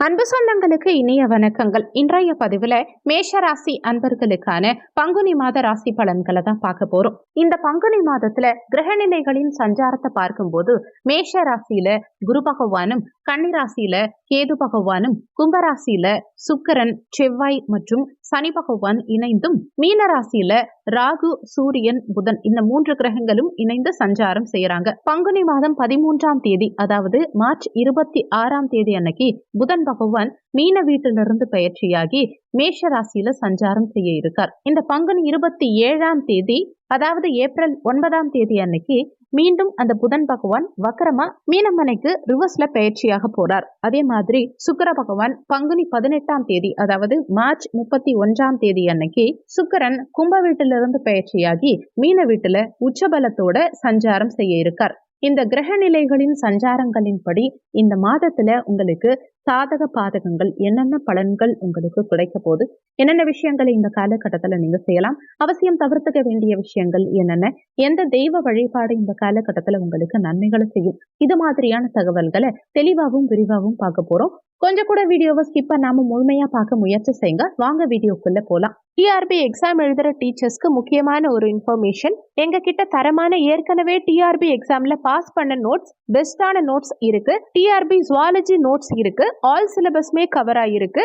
அன்பு சொந்தங்களுக்கு இனிய வணக்கங்கள். இன்றைய பதிவுல மேஷராசி அன்பர்களுக்கான பங்குனி மாத ராசி பலன்களை தான் பார்க்க போறோம். இந்த பங்குனி மாதத்துல கிரகநிலைகளின் சஞ்சாரத்தை பார்க்கும்போது மேஷ ராசியில குரு பகவானும் கன்னிராசியில கேது பகவானும் கும்பராசியில சுக்கரன் செவ்வாய் மற்றும் சனி பகவான் இணைந்தும் மீன ராசியில ராகு சூரியன் புதன் இந்த மூன்று கிரகங்களும் இணைந்து சஞ்சாரம் செய்யறாங்க. பங்குனி மாதம் பதிமூன்றாம் தேதி அதாவது மார்ச் இருபத்தி ஆறாம் தேதி அன்னைக்கு புதன் பகவான் மீன வீட்டிலிருந்து பயிற்சியாகி மேஷ ராசியில சஞ்சாரம் செய்ய இருக்கார். இந்த பங்குனி இருபத்தி ஏழாம் தேதி அதாவது ஏப்ரல் ஒன்பதாம் தேதி அன்னைக்கு மீண்டும் அந்த புதன் பகவான் வக்கரமா மீனமனைக்கு ரிவர்ஸ்ல பயிற்சியாக போறார். அதே மாதிரி சுக்கர பகவான் பங்குனி பதினெட்டாம் தேதி அதாவது மார்ச் முப்பத்தி ஒன்றாம் தேதி அன்னைக்கு சுக்கரன் கும்ப வீட்டிலிருந்து பயிற்சியாகி மீன வீட்டுல உச்சபலத்தோட சஞ்சாரம் செய்ய இருக்கார். இந்த கிரக நிலைகளின் சஞ்சாரங்களின்படி இந்த மாதத்துல உங்களுக்கு சாதக பாதகங்கள் என்னென்ன பலன்கள் உங்களுக்கு கிடைக்க போது என்னென்ன விஷயங்களை இந்த காலகட்டத்தில் நீங்க செய்யலாம் அவசியம் தவிர்த்துக்க வேண்டிய விஷயங்கள் என்னென்ன எந்த தெய்வ வழிபாடு இந்த காலகட்டத்தில் உங்களுக்கு நன்மைகளை செய்யும் இது மாதிரியான தகவல்களை தெளிவாகவும் விரிவாகவும் பார்க்க போறோம். கொஞ்சம் கூட வீடியோவை ஸ்கிப் பண்ணாம முழுமையா பார்க்க முயற்சி செய்யுங்க. வாங்க வீடியோக்குள்ள போலாம். டிஆர்பி எக்ஸாம் எழுதுற டீச்சர்ஸ்க்கு முக்கியமான ஒரு இன்ஃபர்மேஷன் எங்க கிட்ட தரமான ஏற்கனவே டிஆர்பி எக்ஸாம்ல பாஸ் பண்ண நோட்ஸ் பெஸ்டான நோட்ஸ் இருக்கு. டிஆர்பி ஜுவாலஜி நோட்ஸ் இருக்கு. ஆல் சிலபஸ்மே கவர் ஆயிருக்கு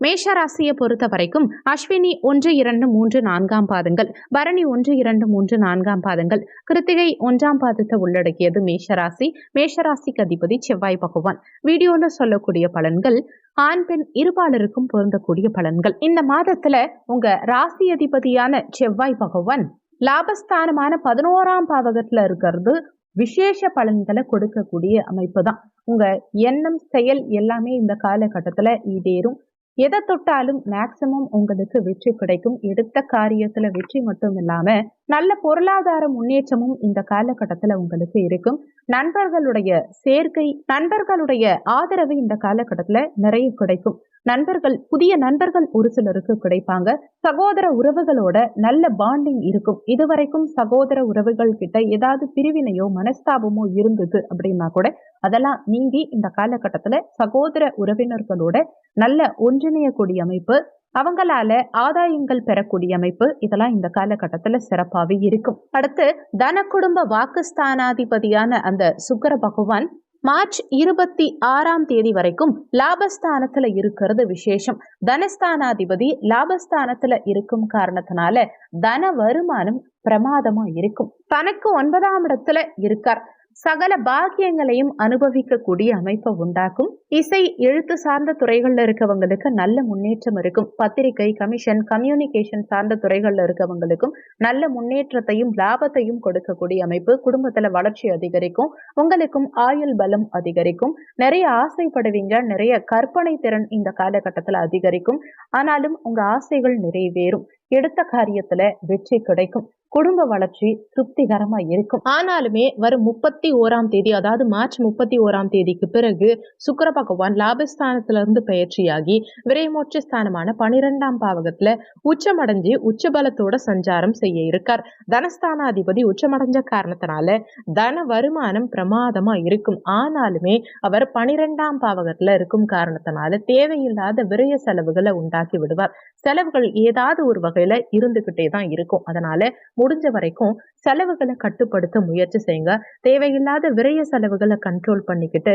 மேஷ ராசியை பொறுத்த வரைக்கும் அஸ்வினி ஒன்று இரண்டு மூன்று நான்காம் பாதங்கள். பரணி ஒன்று இரண்டு மூன்று நான்காம் பாதங்கள். கிருத்திகை ஒன்றாம் பாதத்தை உள்ளடக்கியது மேஷராசி. மேஷராசிக்கு அதிபதி செவ்வாய் பகவான். வீடியோல சொல்லக்கூடிய பலன்கள் ஆண் பெண் இருபாலருக்கும் பொருந்தக்கூடிய பலன்கள். இந்த மாதத்துல உங்க ராசி அதிபதியான செவ்வாய் பகவான் லாபஸ்தானமான பதினோராம் பாவகத்துல இருக்கிறது. விசேஷ பலன்களை கொடுக்கக்கூடிய அமைப்பு தான் உங்க எண்ணம் செயல் எல்லாமே இந்த காலகட்டத்துல ஈடேறும். எதை தொட்டாலும் மேக்சிமம் உங்களுக்கு வெற்றி கிடைக்கும். எடுத்த காரியத்துல வெற்றி மட்டும் இல்லாம நல்ல பொருளாதார முன்னேற்றமும் இந்த காலகட்டத்துல உங்களுக்கு இருக்கும். நண்பர்களுடைய சேர்க்கை நண்பர்களுடைய ஆதரவு இந்த காலகட்டத்துல நிறைய கிடைக்கும். நண்பர்கள் புதிய நண்பர்கள் ஒரு சிலருக்கு கிடைப்பாங்க. சகோதர உறவுகளோட நல்ல பாண்டிங் இருக்கும். இதுவரைக்கும் சகோதர உறவுகள் கிட்ட ஏதாவது பிரிவினையோ மனஸ்தாபமோ இருந்தது அப்படின்னா கூட அதெல்லாம் நீங்கி இந்த காலகட்டத்துல சகோதர உறவினர்களோட நல்ல ஒன்றிணையக்கூடிய அமைப்பு அவங்களால ஆதாயங்கள் பெறக்கூடிய அமைப்பு இதெல்லாம் இந்த காலகட்டத்துல சிறப்பாகவே இருக்கும். அடுத்து தன குடும்ப வாக்குஸ்தானாதிபதியான அந்த சுக்கர பகவான் மார்ச் இருபத்தி ஆறாம் தேதி வரைக்கும் லாபஸ்தானத்துல இருக்கிறது விசேஷம். தனஸ்தானாதிபதி லாபஸ்தானத்துல இருக்கும் காரணத்தினால தன வருமானம் பிரமாதமா இருக்கும். தனக்கு ஒன்பதாம் இடத்துல இருக்கார். சகல பாக்கியங்களையும் அனுபவிக்கக்கூடிய அமைப்பை உண்டாக்கும். இசை எழுத்து சார்ந்த துறைகள்ல இருக்கவங்களுக்கு நல்ல முன்னேற்றம் இருக்கும். பத்திரிகை கமிஷன் கம்யூனிகேஷன் சார்ந்த துறைகள்ல இருக்கவங்களுக்கும் நல்ல முன்னேற்றத்தையும் லாபத்தையும் கொடுக்கக்கூடிய அமைப்பு குடும்பத்துல வளர்ச்சி அதிகரிக்கும். உங்களுக்கும் ஆயுள் பலம் அதிகரிக்கும். நிறைய ஆசைப்படுவீங்க நிறைய கற்பனை திறன் இந்த காலகட்டத்தில் அதிகரிக்கும். ஆனாலும் உங்க ஆசைகள் நிறைவேறும். எடுத்த காரியத்துல வெற்றி கிடைக்கும். குடும்ப வளர்ச்சி திருப்திகரமா இருக்கும். ஆனாலுமே வரும் முப்பத்தி ஓராம் தேதி அதாவது மார்ச் முப்பத்தி ஓராம் தேதிக்கு பிறகு சுக்கர பகவான் லாபஸ்தானத்துல இருந்து பயிற்சியாகி விரைமோட்ச ஸ்தானமான பனிரெண்டாம் பாவகத்துல உச்சமடைஞ்சு உச்சபலத்தோட சஞ்சாரம் செய்ய இருக்கார். தனஸ்தானாதிபதி உச்சமடைஞ்ச காரணத்தினால தன வருமானம் பிரமாதமா இருக்கும். ஆனாலுமே அவர் பனிரெண்டாம் பாவகத்துல இருக்கும் காரணத்தினால தேவையில்லாத விரய செலவுகளை உண்டாக்கி விடுவார். செலவுகள் ஏதாவது ஒரு வகையில இருந்துகிட்டே தான் இருக்கும். அதனால முடிஞ்ச வரைக்கும் செலவுகளை கட்டுப்படுத்த முயற்சி செய்யுங்க. தேவையில்லாத விரைய செலவுகளை கண்ட்ரோல் பண்ணிக்கிட்டு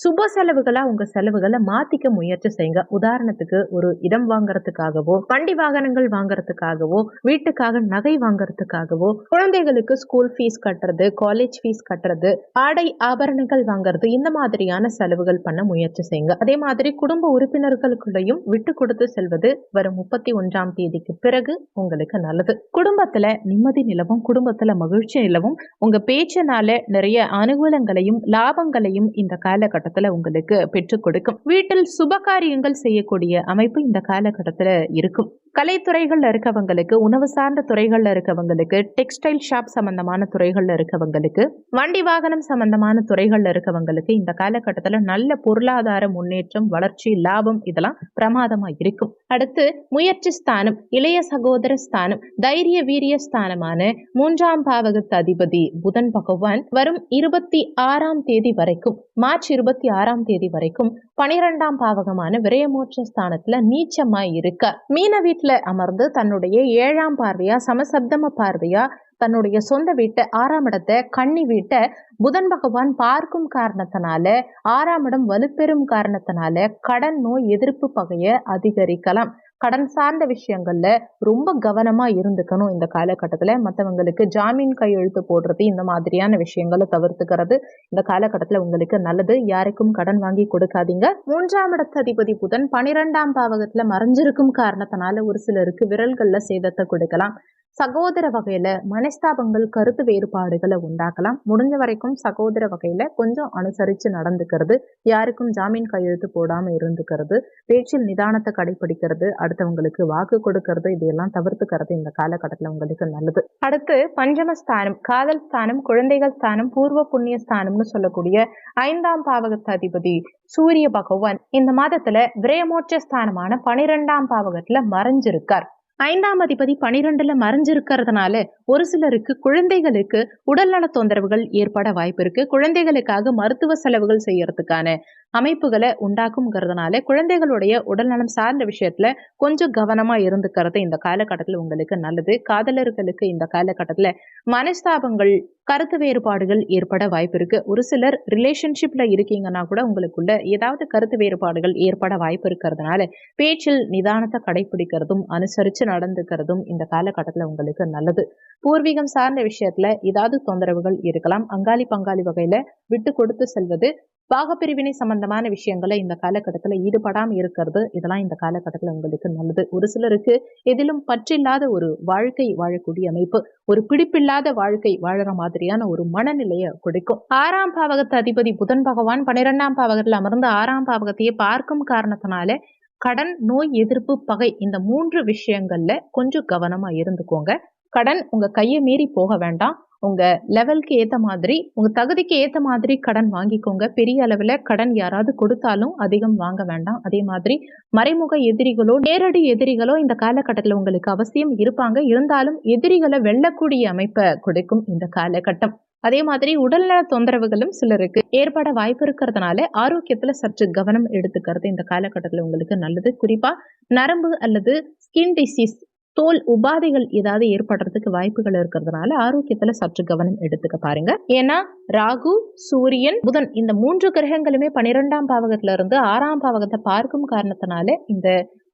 சுப செலவுகளா உங்க செலவுகளை மாத்திக்க முயற்சி செய்யுங்க. உதாரணத்துக்கு ஒரு இடம் வாங்குறதுக்காகவோ வண்டி வாகனங்கள் வாங்குறதுக்காகவோ வீட்டுக்காக நகை வாங்குறதுக்காகவோ குழந்தைகளுக்கு ஸ்கூல் ஃபீஸ் கட்டுறது காலேஜ் ஃபீஸ் கட்டுறது ஆடை ஆபரணங்கள் வாங்குறது இந்த மாதிரியான செலவுகள் பண்ண முயற்சி செய்யுங்க. அதே மாதிரி குடும்ப உறுப்பினர்களுக்குள்ளேயும் விட்டு கொடுத்து செல்வது வரும் முப்பத்தி ஒன்றாம் தேதிக்கு பிறகு உங்களுக்கு நல்லது. குடும்பத்துல நிம்மதி நிலவும் குடும்பத்துல மகிழ்ச்சி நிலவும் உங்க பேச்சினால நிறைய அனுகூலங்களையும் லாபங்களையும் இந்த காலகட்டம் காலகட்டத்தில் உங்களுக்கு பெற்றுக் கொடுக்கும். வீட்டில் சுபகாரியங்கள் செய்யக்கூடிய அமைப்பு இந்த காலகட்டத்தில் இருக்கும். கலைத்துறைகளில் இருக்கவங்களுக்கு உணவு சார்ந்த துறைகளில் இருக்கவங்களுக்கு டெக்ஸ்டைல் ஷாப் சம்பந்தமான துறைகளில் இருக்கவங்களுக்கு வண்டி வாகனம் சம்பந்தமான துறைகளில் இருக்கவங்களுக்கு இந்த காலகட்டத்தில் நல்ல பொருளாதார முன்னேற்றம் வளர்ச்சி லாபம் இதெல்லாம் பிரமாதமாக இருக்கும். அடுத்து முயற்சி ஸ்தானம் இளைய சகோதர ஸ்தானம் தைரிய வீரிய ஸ்தானமான மூன்றாம் பாவகத்து அதிபதி புதன் பகவான் வரும் இருபத்தி ஆறாம் தேதி வரைக்கும் மார்ச் இருபத்தி ஆறாம் தேதி வரைக்கும் பனிரெண்டாம் பாவகமான விரயமோட்ச ஸ்தானத்துல நீச்சமாய் இருக்கார் மீன வீட்டுல அமர்ந்து தன்னுடைய ஏழாம் பார்வையா சமசப்தம பார்வையா தன்னுடைய சொந்த வீட்டை ஆறாம் இடத்தை கன்னி வீட்டை புதன் பகவான் பார்க்கும் காரணத்தினால ஆறாம் இடம் வலுப்பெறும் காரணத்தினால கடன் நோய் எதிர்ப்பு பகையை அதிகரிக்கலாம். கடன் சார்ந்த விஷயங்கள்ல ரொம்ப கவனமா இருந்துக்கணும் இந்த காலகட்டத்துல. மற்றவங்களுக்கு ஜாமீன் கையெழுத்து போடுறது இந்த மாதிரியான விஷயங்களை தவிர்த்துக்கிறது இந்த காலகட்டத்துல உங்களுக்கு நல்லது. யாருக்கும் கடன் வாங்கி கொடுக்காதீங்க. மூன்றாம் இடத்து அதிபதி புதன் பனிரெண்டாம் பாவகத்துல மறைஞ்சிருக்கும் காரணத்தினால ஒரு சிலருக்கு விரல்கள்ல சேதத்தை கொடுக்கலாம். சகோதர வகையில மனஸ்தாபங்கள் கருத்து வேறுபாடுகளை உண்டாக்கலாம். முடிஞ்ச வரைக்கும் சகோதர வகையில கொஞ்சம் அனுசரிச்சு நடந்துக்கிறது. யாருக்கும் ஜாமீன் கையெழுத்து போடாம இருந்துக்கிறது. பேச்சில் நிதானத்தை கடைபிடிக்கிறது. அடுத்தவங்களுக்கு வாக்கு கொடுக்கறது. இதையெல்லாம் தவிர்த்துக்கிறது இந்த காலகட்டத்தில் உங்களுக்கு நல்லது. அடுத்து பஞ்சம ஸ்தானம் காதல் ஸ்தானம் குழந்தைகள் ஸ்தானம் பூர்வ புண்ணிய ஸ்தானம்னு சொல்லக்கூடிய ஐந்தாம் பாவகத்த அதிபதி சூரிய பகவான் இந்த மாதத்துல விரயமோட்ச ஸ்தானமான பனிரெண்டாம் பாவகத்துல மறைஞ்சிருக்கார். ஐந்தாம் அதிபதி பனிரெண்டுல மறைஞ்சிருக்கிறதுனால ஒரு சிலருக்கு குழந்தைகளுக்கு உடல்நல தொந்தரவுகள் ஏற்பட வாய்ப்பு இருக்கு. குழந்தைகளுக்காக மருத்துவ செலவுகள் செய்யறதுக்கான அமைப்புகளை உண்டாக்குங்கிறதுனால குழந்தைகளுடைய உடல்நலம் சார்ந்த விஷயத்துல கொஞ்சம் கவனமா இருந்துக்கிறது இந்த காலகட்டத்தில் உங்களுக்கு நல்லது. காதலர்களுக்கு இந்த காலகட்டத்தில் மனஸ்தாபங்கள் கருத்து வேறுபாடுகள் ஏற்பட வாய்ப்பு இருக்கு. ஒரு சிலர் ரிலேஷன்ஷிப்ல இருக்கீங்கன்னா கூட உங்களுக்குள்ள ஏதாவது கருத்து வேறுபாடுகள் ஏற்பட வாய்ப்பு இருக்கிறதுனால பேச்சில் நிதானத்தை கடைபிடிக்கிறதும் அனுசரிச்சு நடந்துக்கிறதும் இந்த காலகட்டத்தில் உங்களுக்கு நல்லது. பூர்வீகம் சார்ந்த விஷயத்துல ஏதாவது தொந்தரவுகள் இருக்கலாம். அங்காளி பங்காளி வகையில விட்டு கொடுத்து செல்வது பாகப்பிரிவினை சம்பந்தமான விஷயங்களை இந்த காலகட்டத்தில் ஈடுபடாமல் இருக்கிறது இதெல்லாம் இந்த காலகட்டத்தில் உங்களுக்கு நல்லது. ஒரு சிலருக்கு எதிலும் பற்றில்லாத ஒரு வாழ்க்கை வாழக்கூடிய அமைப்பு ஒரு பிடிப்பில்லாத வாழ்க்கை வாழற மாதிரியான ஒரு மனநிலையை கொடுக்கும். ஆறாம் பாவகத்து அதிபதி புதன் பகவான் பன்னிரெண்டாம் பாவகத்தில் அமர்ந்து ஆறாம் பாவகத்தையே பார்க்கும் காரணத்தினால கடன் நோய் எதிர்ப்பு பகை இந்த மூன்று விஷயங்கள்ல கொஞ்சம் கவனமா இருந்துக்கோங்க. கடன் உங்க கையை மீறி போக வேண்டாம். உங்கள் லெவலுக்கு ஏற்ற மாதிரி உங்கள் தகுதிக்கு ஏற்ற மாதிரி கடன் வாங்கிக்கோங்க. பெரிய அளவில் கடன் யாராவது கொடுத்தாலும் அதிகம் வாங்க வேண்டாம். அதே மாதிரி மறைமுக எதிரிகளோ நேரடி எதிரிகளோ இந்த காலகட்டத்தில் உங்களுக்கு அவசியம் இருப்பாங்க. இருந்தாலும் எதிரிகளை வெல்லக்கூடிய அமைப்பை கொடுக்கும் இந்த காலகட்டம். அதே மாதிரி உடல்நல தொந்தரவுகளும் சிலருக்கு ஏற்பட வாய்ப்பு இருக்கிறதுனால ஆரோக்கியத்துல சற்று கவனம் எடுத்துக்கிறது இந்த காலகட்டத்தில் உங்களுக்கு நல்லது. குறிப்பா நரம்பு அல்லது ஸ்கின் டிசீஸ் தோல் உபாதைகள் ஏதாவது ஏற்படுறதுக்கு வாய்ப்புகள் இருக்கிறதுனால ஆரோக்கியத்துல சற்று கவனம் எடுத்துக்க பாருங்க. ஏன்னா ராகு சூரியன் புதன் இந்த மூன்று கிரகங்களுமே பனிரெண்டாம் பாவகத்துல இருந்து ஆறாம் பாவகத்தை பார்க்கும் காரணத்தினால இந்த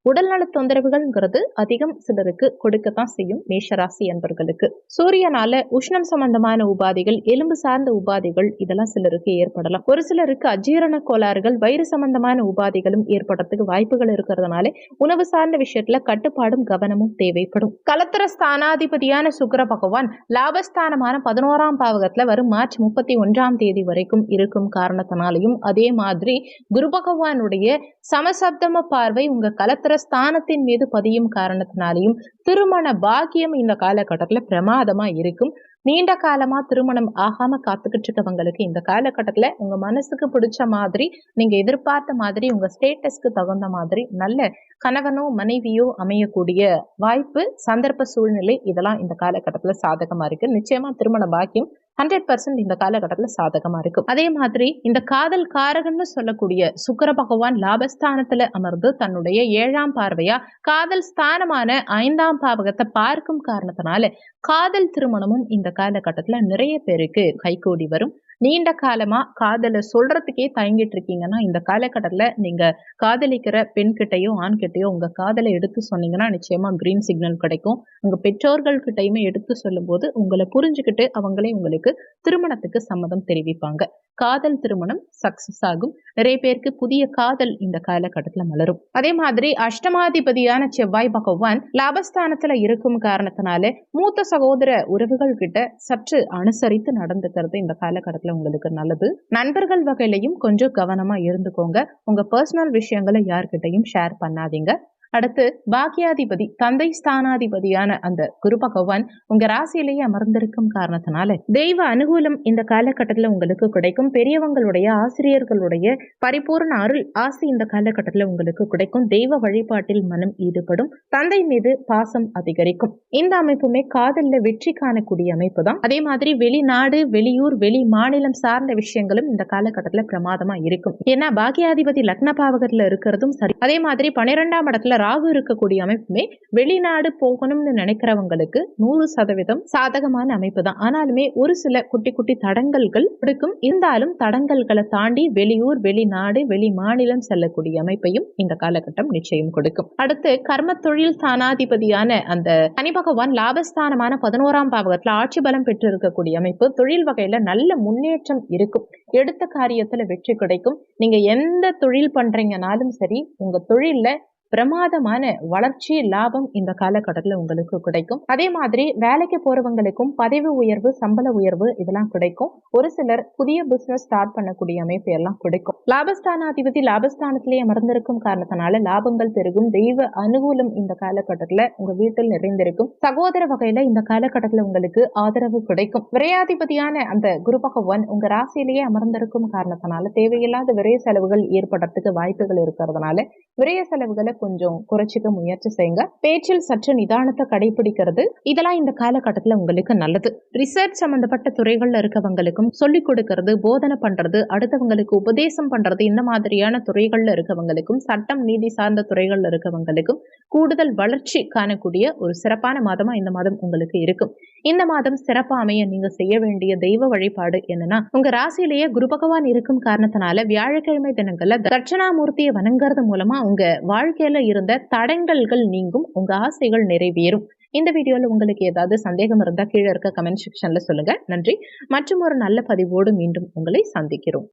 உடல்நல தொந்தரவுகள்ங்கிறது அதிகம் சிலருக்கு கொடுக்கத்தான் செய்யும் மேஷராசி என்பர்களுக்கு சூரியனால உஷ்ணம் சம்பந்தமான உபாதைகள் எலும்பு சார்ந்த உபாதைகள் இதெல்லாம் சிலருக்கு ஏற்படலாம். ஒரு சிலருக்கு அஜீரண கோளாறுகள் வயிறு சம்பந்தமான உபாதைகளும் ஏற்படுறதுக்கு வாய்ப்புகள் இருக்கிறதுனால உணவு சார்ந்த விஷயத்துல கட்டுப்பாடும் கவனமும் தேவைப்படும். கலத்திர ஸ்தானாதிபதியான சுக்கர பகவான் லாபஸ்தானமான பதினோராம் பாவகத்துல வரும் மார்ச் முப்பத்தி ஒன்றாம் தேதி வரைக்கும் இருக்கும் காரணத்தினாலையும் அதே மாதிரி குரு பகவானுடைய சமசப்தம பார்வை உங்க கலத்திர ஸ்தானத்தின் மீது பதியும் காரணத்தினாலையும் திருமண பாக்கியம் இந்த காலகட்டத்தில் பிரமாதமா இருக்கும். நீண்ட காலமா திருமணம் ஆகாம காத்துக்கிட்டு இருக்கவங்களுக்கு இந்த காலகட்டத்துல உங்க மனசுக்கு பிடிச்ச மாதிரி நீங்க எதிர்பார்த்த மாதிரி உங்க ஸ்டேட்டஸ்க்கு தகுந்த மாதிரி நல்ல கணவனோ மனைவியோ அமையக்கூடிய வாய்ப்பு சந்தர்ப்ப சூழ்நிலை இதெல்லாம் இந்த காலகட்டத்துல சாதகமா இருக்கு. நிச்சயமா திருமண பாக்கியம் ஹண்ட்ரட் பர்சன்ட் இந்த காலகட்டத்தில் சாதகமாக இருக்கும். அதே மாதிரி இந்த காதல் காரகன்னு சொல்லக்கூடிய சுக்கர பகவான் லாபஸ்தானத்தில் அமர்ந்து தன்னுடைய ஏழாம் பார்வையா காதல் ஸ்தானமான ஐந்தாம் பாவகத்தை பார்க்கும் காரணத்தினால காதல் திருமணமும் இந்த காலகட்டத்தில் நிறைய பேருக்கு கைகூடி வரும். நீண்ட காலமா காதலை சொல்றதுக்கே தயங்கிட்டு இருக்கீங்கன்னா இந்த காலகட்டத்தில் நீங்க காதலிக்கிற பெண் கிட்டயோ ஆண் உங்க காதலை எடுத்து சொன்னீங்கன்னா நிச்சயமா கிரீன் சிக்னல் கிடைக்கும். உங்க பெற்றோர்கள் கிட்டையுமே எடுத்து சொல்லும்போது உங்களை புரிஞ்சுக்கிட்டு அவங்களே உங்களுக்கு பேருக்கு திருமணத்துக்கு சம்மதம் தெரிவிப்பாங்க. காதல் திருமணம் சக்சஸ் ஆகும். நிறைய பேருக்கு புதிய காதல் இந்த காலகட்டத்துல மலரும். அதே மாதிரி அஷ்டமாதிபதியான செவ்வாய் பகவான் லாபஸ்தானத்துல இருக்கும் காரணத்தினால மூத்த சகோதர உறவுகள் கிட்ட சற்று அனுசரித்து நடந்துக்கிறது இந்த காலகட்டத்துல உங்களுக்கு நல்லது. நண்பர்கள் வகையிலையும் கொஞ்சம் கவனமா இருந்துக்கோங்க. உங்க பர்சனல் விஷயங்களை யார்கிட்டையும் ஷேர் பண்ணாதீங்க. அடுத்து பாக்கியாதிபதி தந்தை ஸ்தானாதிபதியான அந்த குரு பகவான் உங்க ராசியிலேயே அமர்ந்திருக்கும் காரணத்தினால தெய்வ அனுகூலம் இந்த காலகட்டத்தில் உங்களுக்கு கிடைக்கும். பெரியவங்களுடைய ஆசிரியர்களுடைய பரிபூர்ண அருள் ஆசை இந்த காலகட்டத்தில் உங்களுக்கு கிடைக்கும். தெய்வ வழிபாட்டில் மனம் ஈடுபடும். தந்தை மீது பாசம் அதிகரிக்கும். இந்த அமைப்புமே காதல்ல வெற்றி காணக்கூடிய அமைப்பு தான். அதே மாதிரி வெளிநாடு வெளியூர் வெளி மாநிலம் சார்ந்த விஷயங்களும் இந்த காலகட்டத்தில் பிரமாதமா இருக்கும். ஏன்னா பாக்கியாதிபதி லக்ன பாவகத்துல இருக்கிறதும் சரி. அதே மாதிரி பன்னிரெண்டாம் இடத்துல ராகு இருக்கக்கூடிய அமைப்புமே வெளிநாடு போகணும்னு நினைக்கிறவங்களுக்கு நூறு சதவீதம் சாதகமான அமைப்பு தான் ஆனாலுமே ஒரு சில குட்டி குட்டி தடங்கல்கள் கொடுக்கும் இருந்தாலும் தடங்கல்களை தாண்டி வெளியூர் வெளிநாடு வெளி மாநிலம் செல்லக்கூடிய அமைப்பையும் இந்த காலகட்டம் நிச்சயம் கொடுக்கும். அடுத்து கர்ம தொழில் ஸ்தானாதிபதியான அந்த சனி பகவான் லாபஸ்தானமான பதினோராம் பாவகத்துல ஆட்சி பலம் பெற்று இருக்கக்கூடிய அமைப்பு தொழில் வகையில நல்ல முன்னேற்றம் இருக்கும். எடுத்த காரியத்துல வெற்றி கிடைக்கும். நீங்க எந்த தொழில் பண்றீங்கனாலும் சரி உங்க தொழில்ல பிரமாதமான வளர்ச்சி லாபம் இந்த காலகட்டத்தில் உங்களுக்கு கிடைக்கும். அதே மாதிரி வேலைக்கு போறவங்களுக்கும் பதவி உயர்வு சம்பள உயர்வு இதெல்லாம் கிடைக்கும். ஒரு சிலர் புதிய பிசினஸ் ஸ்டார்ட் பண்ணக்கூடிய அமைப்பு எல்லாம் கிடைக்கும். லாபஸ்தானாதிபதி லாபஸ்தானத்திலேயே அமர்ந்திருக்கும் காரணத்தினால லாபங்கள் பெருகும். தெய்வ அனுகூலம் இந்த காலகட்டத்தில் உங்க வீட்டில் நிறைந்திருக்கும். சகோதர வகையில இந்த காலகட்டத்தில் உங்களுக்கு ஆதரவு கிடைக்கும். விரையாதிபதியான அந்த குரு பகவான் உங்க ராசியிலேயே அமர்ந்திருக்கும் காரணத்தினால தேவையில்லாத விரைய செலவுகள் ஏற்படுறதுக்கு வாய்ப்புகள் இருக்கிறதுனால விரைய செலவுகளை கொஞ்சம் குறைச்சிக்க முயற்சி செய்யுங்க. பேச்சில் சற்று நிதானத்தை கடைபிடிக்கிறது இதெல்லாம் இந்த காலகட்டத்தில் உங்களுக்கு நல்லது. ரிசர்ச் சம்பந்தப்பட்ட துறைகள்ல இருக்கவங்களுக்கும் சொல்லிக் கொடுக்கறது போதனை பண்றது அடுத்தவங்களுக்கு உபதேசம் பண்றது இந்த மாதிரியான துறைகள்ல இருக்கவங்களுக்கும் சட்டம் நீதி சார்ந்த துறைகள்ல இருக்கவங்களுக்கும் கூடுதல் வளர்ச்சி காணக்கூடிய ஒரு சிறப்பான மாதமா இந்த மாதம் உங்களுக்கு இருக்கும். இந்த மாதம் சிறப்பா அமைய நீங்க செய்ய வேண்டிய தெய்வ வழிபாடு என்னன்னா உங்க ராசியிலேயே குரு பகவான் இருக்கும் காரணத்தினால வியாழக்கிழமை தினங்கள்ல தட்சணாமூர்த்தியை வணங்குறது மூலமா உங்க வாழ்க்கையில இருந்த? தடங்கல்கள் நீங்கும். உங்க ஆசைகள் நிறைவேறும். இந்த வீடியோல உங்களுக்கு ஏதாவது சந்தேகம் இருந்தா கீழே இருக்க கமெண்ட் செக்ஷன்ல சொல்லுங்க. நன்றி. மற்றும் ஒரு நல்ல பதிவோடு மீண்டும் உங்களை சந்திக்கிறோம்.